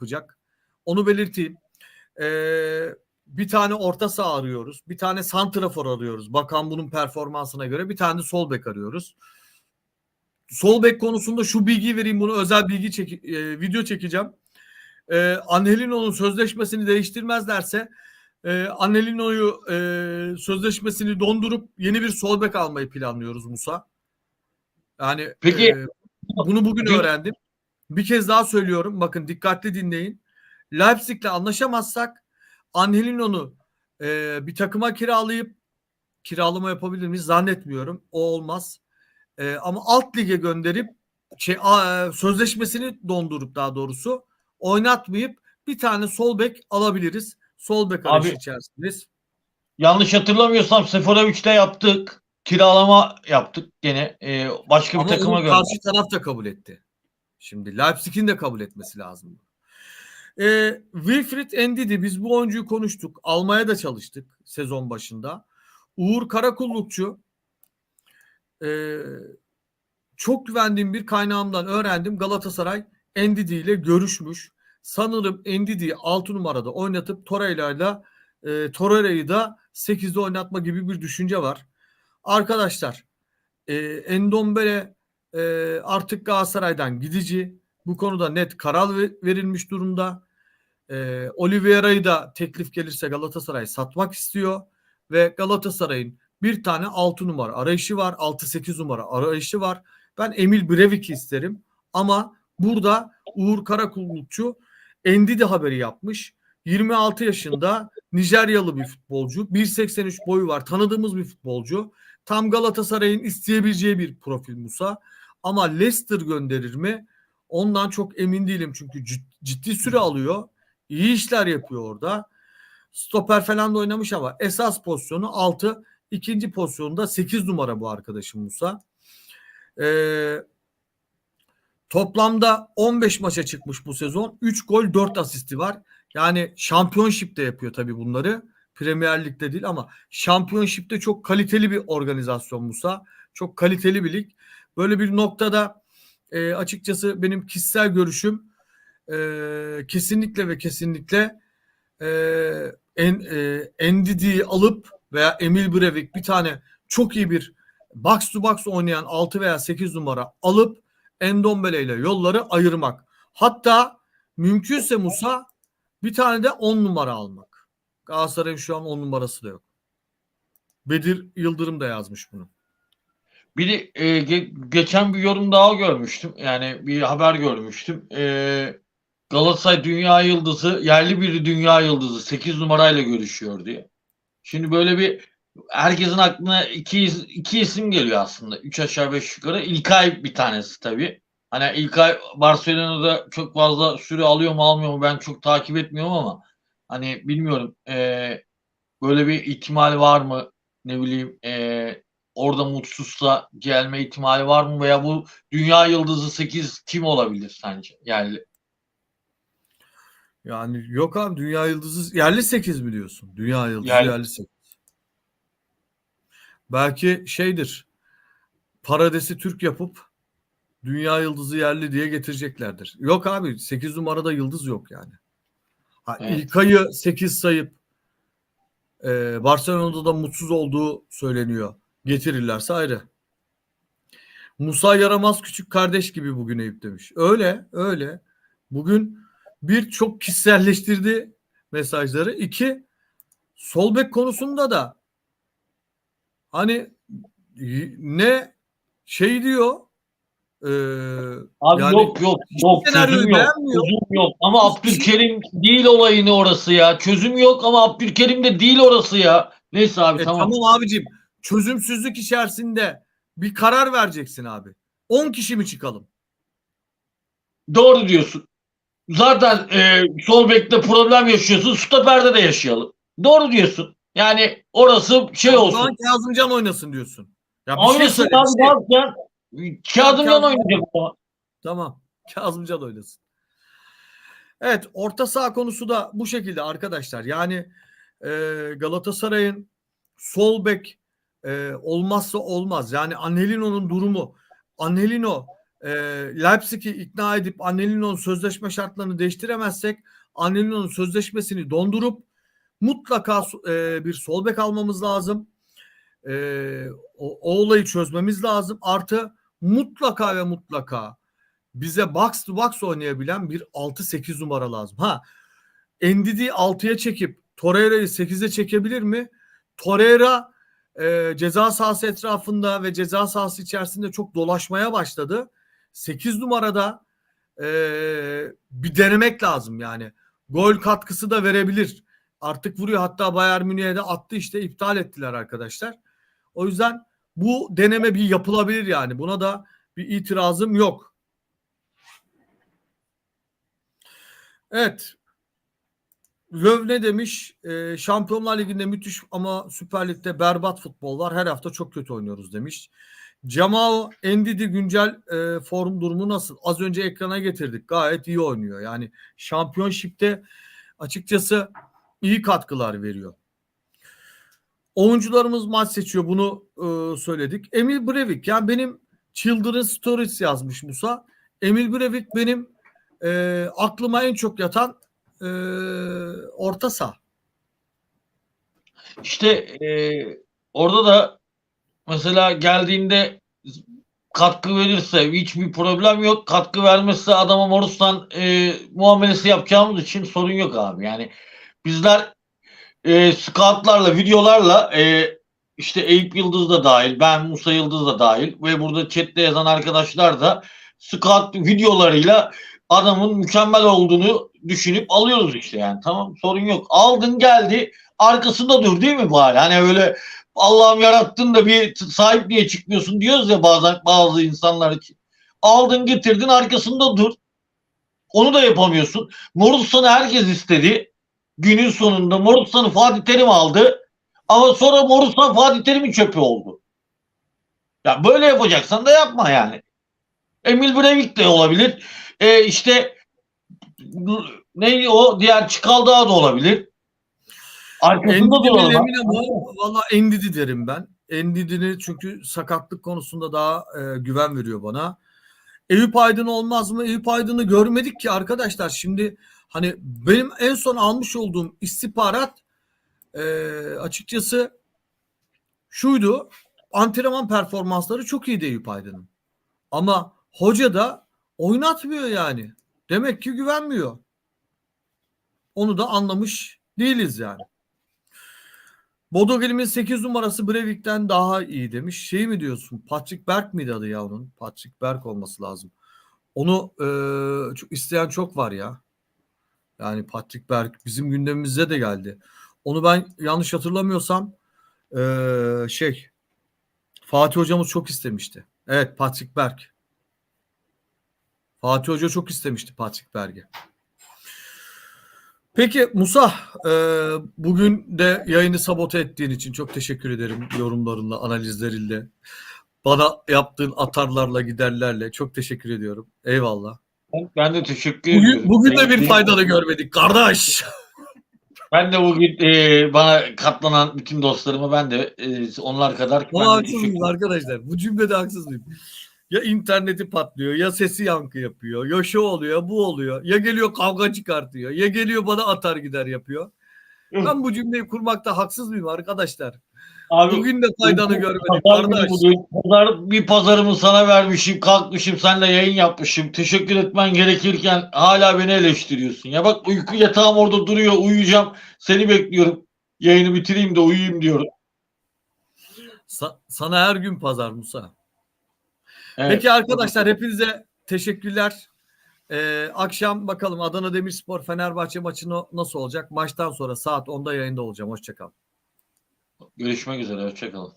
yapacak. Onu belirteyim. Ee, bir tane orta saha arıyoruz. Bir tane santrafor arıyoruz. Bakan bunun performansına göre. Bir tane de sol bek arıyoruz. Sol bek konusunda şu bilgiyi vereyim. Bunu özel bilgi çek e, video çekeceğim. Ee, Angelino'nun sözleşmesini değiştirmezlerse e, Angelino'yu e, sözleşmesini dondurup yeni bir sol bek almayı planlıyoruz Musa. Yani Peki, e, bunu bugün öğrendim. Bir kez daha söylüyorum. Bakın dikkatli dinleyin. Leipzig'le anlaşamazsak Angelino'nu e, bir takıma kiralayıp kiralama yapabilir miyiz? Zannetmiyorum. O olmaz. E, ama alt lige gönderip şey, a, e, sözleşmesini dondurup daha doğrusu oynatmayıp bir tane sol bek alabiliriz. Sol bek arayışı içerisindeyiz. Yanlış hatırlamıyorsam Seferovic'te yaptık. Kiralama yaptık gene. Ee, başka bir Ama takıma onu göre. karşı taraf da kabul etti. Şimdi Leipzig'in de kabul etmesi lazım. Ee, Wilfried Ndidi biz bu oyuncuyu konuştuk. Almaya da çalıştık sezon başında. Uğur Karakullukçu ee, çok güvendiğim bir kaynağımdan öğrendim. Galatasaray Ndidi ile görüşmüş. Sanırım Ndidi'yi 6 numarada oynatıp Torreira'yla e, Torreira'yı da 8'de oynatma gibi bir düşünce var. Arkadaşlar e, Endombele e, artık Galatasaray'dan gidici. Bu konuda net karar ve- verilmiş durumda. E, Oliveira'yı da teklif gelirse Galatasaray satmak istiyor. Ve Galatasaray'ın bir tane 6 numara arayışı var. 6-8 numara arayışı var. Ben Emil Brevik'i isterim. Ama burada Uğur Karakullukçu Endidi haberi yapmış. 26 yaşında Nijeryalı bir futbolcu. 1.83 boyu var. Tanıdığımız bir futbolcu. Tam Galatasaray'ın isteyebileceği bir profil Musa. Ama Leicester gönderir mi? Ondan çok emin değilim. Çünkü cid- ciddi süre alıyor. İyi işler yapıyor orada. Stoper falan da oynamış ama esas pozisyonu 6. ikinci pozisyonda 8 numara bu arkadaşım Musa. Ee, toplamda 15 maça çıkmış bu sezon. 3 gol 4 asisti var. Yani şampiyonşipte yapıyor tabii bunları. Premier Lig'de değil ama şampiyonşipte çok kaliteli bir organizasyon Musa. Çok kaliteli bir lig. Böyle bir noktada e, açıkçası benim kişisel görüşüm e, kesinlikle ve kesinlikle e, en, e, Ndidi'yi alıp veya Emil Brevik bir tane çok iyi bir box to box oynayan 6 veya 8 numara alıp Endombele ile yolları ayırmak. Hatta mümkünse Musa bir tane de 10 numara almak. Galatasaray'ın şu an 10 numarası da yok. Bedir Yıldırım da yazmış bunu. Bir e, ge- geçen bir yorum daha görmüştüm. Yani bir haber görmüştüm. E, Galatasaray Dünya Yıldızı, yerli bir Dünya Yıldızı 8 numarayla görüşüyor diye. Şimdi böyle bir herkesin aklına iki, iki isim geliyor aslında. Üç aşağı beş yukarı. İlkay bir tanesi tabii. Hani İlkay Barcelona'da çok fazla süre alıyor mu almıyor mu ben çok takip etmiyorum ama hani bilmiyorum. E, böyle bir ihtimal var mı? Ne bileyim e, orada mutsuzsa gelme ihtimali var mı veya bu dünya yıldızı 8 kim olabilir sence? Yani Yani yok abi Dünya Yıldızı yerli 8 mi diyorsun? Dünya Yıldızı Yerli. yerli 8. Belki şeydir. Paradesi Türk yapıp Dünya Yıldızı yerli diye getireceklerdir. Yok abi 8 numarada yıldız yok yani. Ha, Evet. İlkay'ı 8 sayıp e, Barcelona'da da mutsuz olduğu söyleniyor. Getirirlerse ayrı. Musa yaramaz küçük kardeş gibi bugün Eyüp demiş. Öyle öyle. Bugün bir çok kişiselleştirdi mesajları. İki sol bek konusunda da hani ne şey diyor e, abi Yani yok yok yok çözüm yok. Çözüm yok ama Abdülkerim değil olayını orası ya. Çözüm yok ama Abdülkerim de değil orası ya. Neyse abi e, tamam. tamam abicim çözümsüzlük içerisinde bir karar vereceksin abi. 10 kişi mi çıkalım? Doğru diyorsun. Zaten e, sol bekte problem yaşıyorsun. Stoperde de yaşayalım. Doğru diyorsun. Yani orası şey O olsun. zaman Kazımcan oynasın diyorsun. Ya bir şey Oynasın abi şey. yapacaksın? Kağıdımdan Kağıdımdan- oynayacak ama. Tamam. Kazımcan oynasın. Evet orta saha konusu da bu şekilde arkadaşlar. Yani e, Galatasaray'ın sol bek e, olmazsa olmaz. Yani Anelino'nun durumu. Anelino e, Leipzig'i ikna edip Anelino'nun sözleşme şartlarını değiştiremezsek Anelino'nun sözleşmesini dondurup mutlaka e, bir sol bek almamız lazım. E, o, o olayı çözmemiz lazım. Artı mutlaka ve mutlaka bize box to box oynayabilen bir 6-8 numara lazım. Ha Endidi'yi 6'ya çekip Torreira'yı 8'e çekebilir mi? Torreira e, ceza sahası etrafında ve ceza sahası içerisinde çok dolaşmaya başladı. 8 numarada e, bir denemek lazım yani. Gol katkısı da verebilir. Artık vuruyor hatta Bayern Münih'e de attı işte iptal ettiler arkadaşlar. O yüzden bu deneme bir yapılabilir yani. Buna da bir itirazım yok. Evet. Löw ne demiş? Ee, Şampiyonlar Ligi'nde müthiş ama Süper Lig'de berbat futbol var. Her hafta çok kötü oynuyoruz demiş. Cemal Endidi güncel e, form durumu nasıl? Az önce ekrana getirdik. Gayet iyi oynuyor. Yani şampiyonşipte açıkçası iyi katkılar veriyor. Oyuncularımız maç seçiyor. Bunu e, söyledik. Emil Brevik. Yani benim Children Stories yazmış Musa. Emil Brevik benim e, aklıma en çok yatan e, orta saha. İşte e, orada da mesela geldiğinde katkı verirse hiçbir problem yok. Katkı vermezse adama Morus'tan e, muamelesi yapacağımız için sorun yok abi. Yani bizler e, scoutlarla, videolarla e, işte Eyüp Yıldız da dahil, ben Musa Yıldız da dahil ve burada chatte yazan arkadaşlar da scout videolarıyla adamın mükemmel olduğunu düşünüp alıyoruz işte yani. Tamam sorun yok. Aldın geldi arkasında dur değil mi bari? Hani öyle Allah'ım yarattın da bir sahip diye çıkmıyorsun diyoruz ya bazen bazı insanlar için. Aldın getirdin arkasında dur. Onu da yapamıyorsun. Morussan'ı herkes istedi. Günün sonunda Morussan'ı Fatih Terim aldı. Ama sonra Morussan Fatih Terim'in çöpü oldu. Ya böyle yapacaksan da yapma yani. Emil Brevik de olabilir. E işte ne o diğer Çikaldağ da olabilir. Arkasında. Lemina mı? Valla Endidi derim ben. Endidi'ni çünkü sakatlık konusunda daha e, güven veriyor bana. Eyüp Aydın olmaz mı? Eyüp Aydın'ı görmedik ki arkadaşlar. Şimdi hani benim en son almış olduğum istihbarat e, açıkçası şuydu. Antrenman performansları çok iyiydi Eyüp Aydın'ın. Ama hoca da oynatmıyor yani. Demek ki güvenmiyor. Onu da anlamış değiliz yani. Bodo Glim'in 8 numarası Breivik'ten daha iyi demiş. Şey mi diyorsun? Patrick Berg miydi adı ya onun? Patrick Berg olması lazım. Onu e, çok isteyen çok var ya. Yani Patrick Berg bizim gündemimizde de geldi. Onu ben yanlış hatırlamıyorsam e, şey Fatih hocamız çok istemişti. Evet Patrick Berg. Fatih Hoca çok istemişti Patrick Berg'i. Peki Musa, e, bugün de yayını sabote ettiğin için çok teşekkür ederim yorumlarınla, analizlerinle. Bana yaptığın atarlarla, giderlerle çok teşekkür ediyorum. Eyvallah. Ben de teşekkür Bugün, ediyorum. bugün de bir faydalı görmedik kardeş. Ben de bugün e, bana katlanan bütün dostlarıma ben de e, onlar kadar Ama haksız mıyım arkadaşlar? Bu cümlede haksız mıyım? Ya interneti patlıyor, ya sesi yankı yapıyor, ya şu oluyor, bu oluyor. Ya geliyor kavga çıkartıyor, ya geliyor bana atar gider yapıyor. Ben bu cümleyi kurmakta haksız mıyım arkadaşlar? Abi, Bugün de faydanı görmedik pazar kardeş. Pazar, bir pazarımı sana vermişim, kalkmışım, seninle yayın yapmışım. Teşekkür etmen gerekirken hala beni eleştiriyorsun. Ya bak uyku yatağım orada duruyor, uyuyacağım. Seni bekliyorum. Yayını bitireyim de uyuyayım diyorum. Sa- sana her gün pazar Musa. Evet. Peki arkadaşlar hepinize teşekkürler. Ee, akşam bakalım Adana Demirspor Fenerbahçe maçı nasıl olacak? Maçtan sonra saat 10'da yayında olacağım. Hoşçakalın. Görüşmek üzere. Hoşçakalın.